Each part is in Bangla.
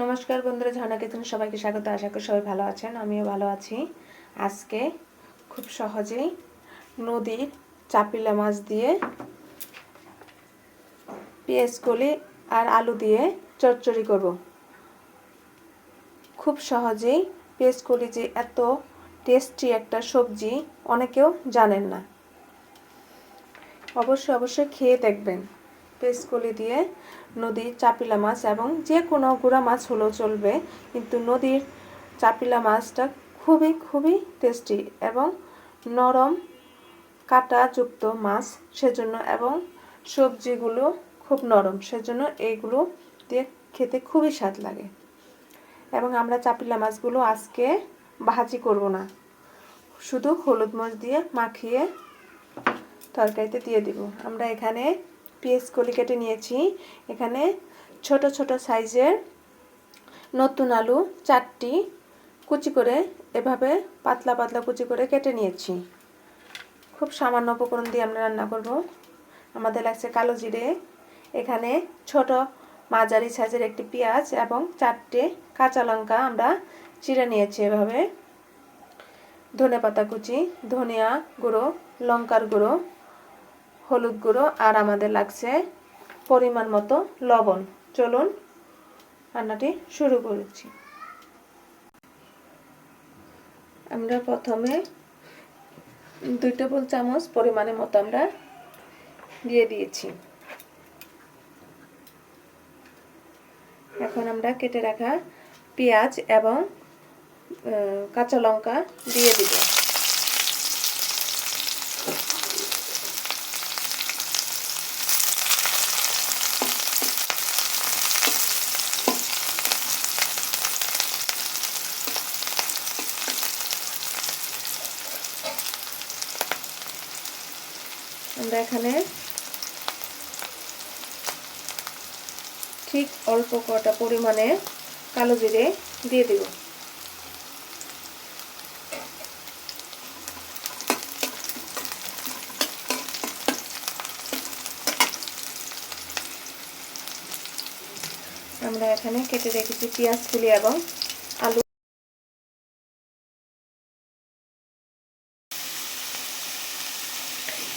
নমস্কার বন্ধুরা ঝর্ণা কিচেন সবাইকে স্বাগত। আশা করি সবাই ভালো আছেন, আমিও ভালো আছি। আজকে খুব সহজেই নদীর চাপিলা মাছ দিয়ে, পেঁয়াজ কলি আর আলু দিয়ে চচ্চড়ি করব। খুব সহজেই পেঁয়াজ কলি যে এত টেস্টি একটা সবজি, অনেকেও জানেন না। অবশ্যই অবশ্যই খেয়ে দেখবেন। পেঁচকলি দিয়ে নদীর চাপিলা মাছ এবং যে কোনো গুঁড়া মাছ হলেও চলবে, কিন্তু নদীর চাপিলা মাছটা খুবই খুবই টেস্টি এবং নরম কাঁটাযুক্ত মাছ সেজন্য এবং সবজিগুলো খুব নরম সেজন্য এইগুলো দিয়ে খেতে খুবই স্বাদ লাগে। এবং আমরা চাপিলা মাছগুলো আজকে ভাজি করব না। শুধু হলুদ মরিচ দিয়ে মাখিয়ে তরকারিতে দিয়ে দিব। আমরা এখানে পেঁয়াজ কলি কেটে নিয়েছি। এখানে ছোট ছোট সাইজের নতুন আলু চারটি কুচি করে এভাবে পাতলা পাতলা কুচি করে কেটে নিয়েছি। খুব সামান্য উপকরণ দিয়ে আমরা রান্না করব। আমাদের লাগছে কালো জিরে, এখানে ছোট মাঝারি সাইজের একটি পেঁয়াজ এবং চারটে কাঁচা লঙ্কা আমরা চিড়ে নিয়েছি এভাবে। ধনে পাতা কুচি, ধনিয়া গুঁড়ো, লঙ্কার গুঁড়ো হলুদ গুঁড়ো আর আমাদের লাগছে পরিমাণ মতো লবণ। চলুন রান্নাটি শুরু করেছি। আমরা প্রথমে দুই টেবিল চামচ পরিমাণের মতো আমরা দিয়ে দিয়েছি। এখন আমরা কেটে রাখা পেঁয়াজ এবং কাঁচা লঙ্কা দিয়ে দিব। আমরা এখানে ঠিক অল্প কটা পরিমাণে কালো জিরে দিয়ে দিব। আমরা এখানে কেটে রেখেছি পেঁয়াজ ফুলি এবং আলু।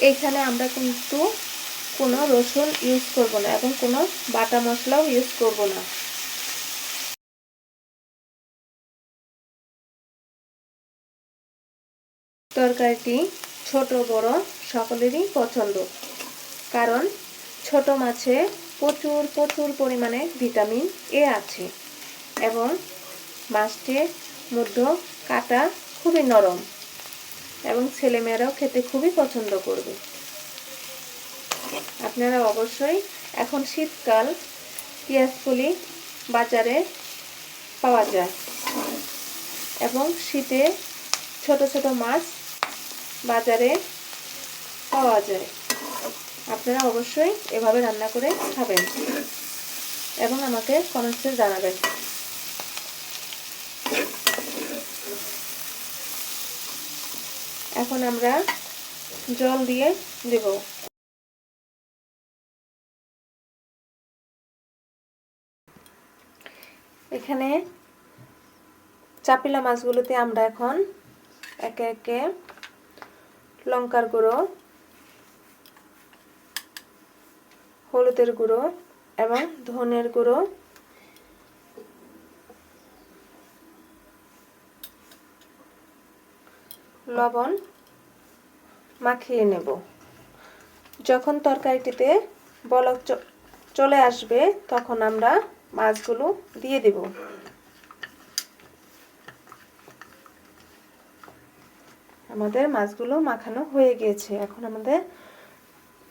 এইখানে আমরা কিন্তু কোনো রসুন ইউজ করব না এবং কোনো বাটা মশলাও ইউজ করব না। তরকারিটি ছোট, বড় সকলেরই পছন্দ। কারণ ছোট মাছে প্রচুর প্রচুর পরিমাণে ভিটামিন এ আছে এবং মাছটির মধ্যে কাটা খুবই নরম। এবং ছেলেমেয়েরাও খেতে খুবই পছন্দ করবে। আপনারা অবশ্যই এখন শীতকাল পেঁয়াজকলি বাজারে পাওয়া যায় এবং শীতে ছোট ছোট মাছ বাজারে পাওয়া যায়। আপনারা অবশ্যই এভাবে রান্না করে খাবেন এবং আমাকে কমেন্টসে জানাবেন। এখন আমরা জল দিয়ে দেব। এখানে চাপিলা মাছগুলোতে আমরা এখন একে একে লঙ্কার গুঁড়ো, হলুদের গুঁড়ো এবং ধনের গুঁড়ো লবণ মাখিয়ে নেব। যখন তরকারিটিতে বলক চলে আসবে, তখন আমরা মাছগুলো দিয়ে দেব। আমাদের মাছগুলো মাখানো হয়ে গিয়েছে। এখন আমাদের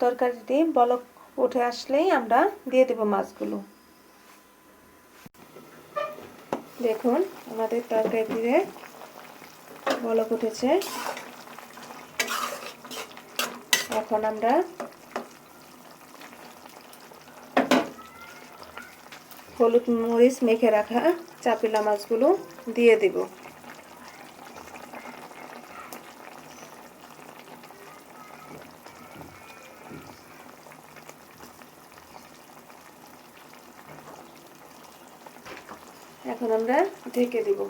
তরকারিটি বলক উঠে আসলেই আমরা দিয়ে দেব মাছগুলো। দেখুন, আমাদের তরকারিতে বলক উঠেছে। এখন আমরা হলুদ মরিচ মেখে রাখা চাপিলা মাছগুলো দিয়ে দেব। এখন আমরা ঢেকে দিব।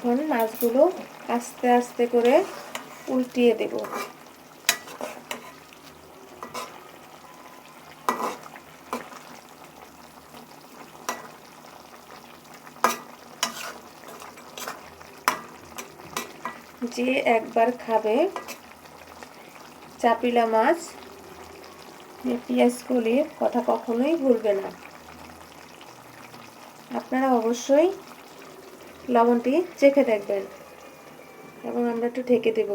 এখন মাছগুলো আস্তে আস্তে করে উল্টিয়ে দেব। যে একবার খাবে চাপিলা মাছ পেঁয়াজ কলির কথা কখনোই ভুলবে না। আপনারা অবশ্যই লবণটি চেখে দেখবেন। এবং আমরা একটু ঢেকে দেব।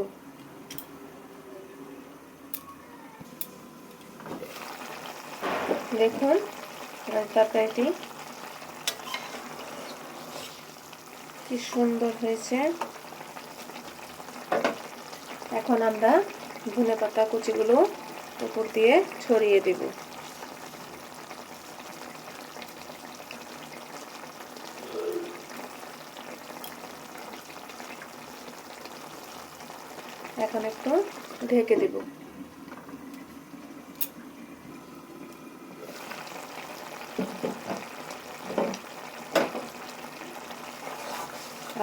দেখুন তরকারিটি কি সুন্দর হয়েছে। এখন আমরা ধনে পাতা কুচিগুলো উপর দিয়ে ছড়িয়ে দেব। এখন একটু ঢেকে দেব।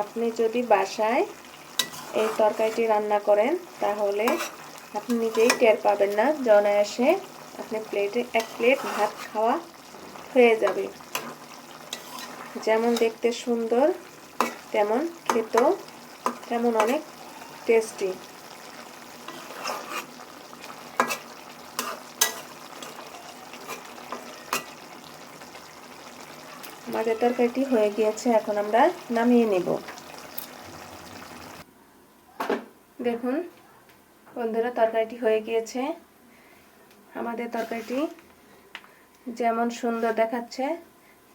আপনি যদি বাসায় এই তরকারিটি রান্না করেন, তাহলে আপনি নিজেই টের পাবেন না যে অনায়াসে আপনি প্লেটে এক প্লেট ভাত খাওয়া হয়ে যাবে। যেমন দেখতে সুন্দর, তেমন খেতেও তেমন অনেক টেস্টি। মাছের তরকারিটি হয়ে গিয়েছে, এখন আমরা নামিয়ে নেব। দেখুন, বন্ধুরা, তরকারিটি হয়ে গিয়েছে। আমাদের তরকারিটি যেমন সুন্দর দেখাচ্ছে,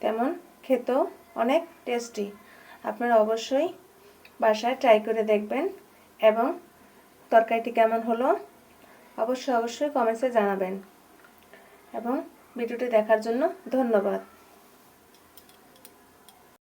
তেমন খেতেও অনেক টেস্টি। আপনারা অবশ্যই বাসায় ট্রাই করে দেখবেন এবং তরকারিটি কেমন হলো অবশ্যই অবশ্যই কমেন্টসে জানাবেন। এবং ভিডিওটি দেখার জন্য ধন্যবাদ।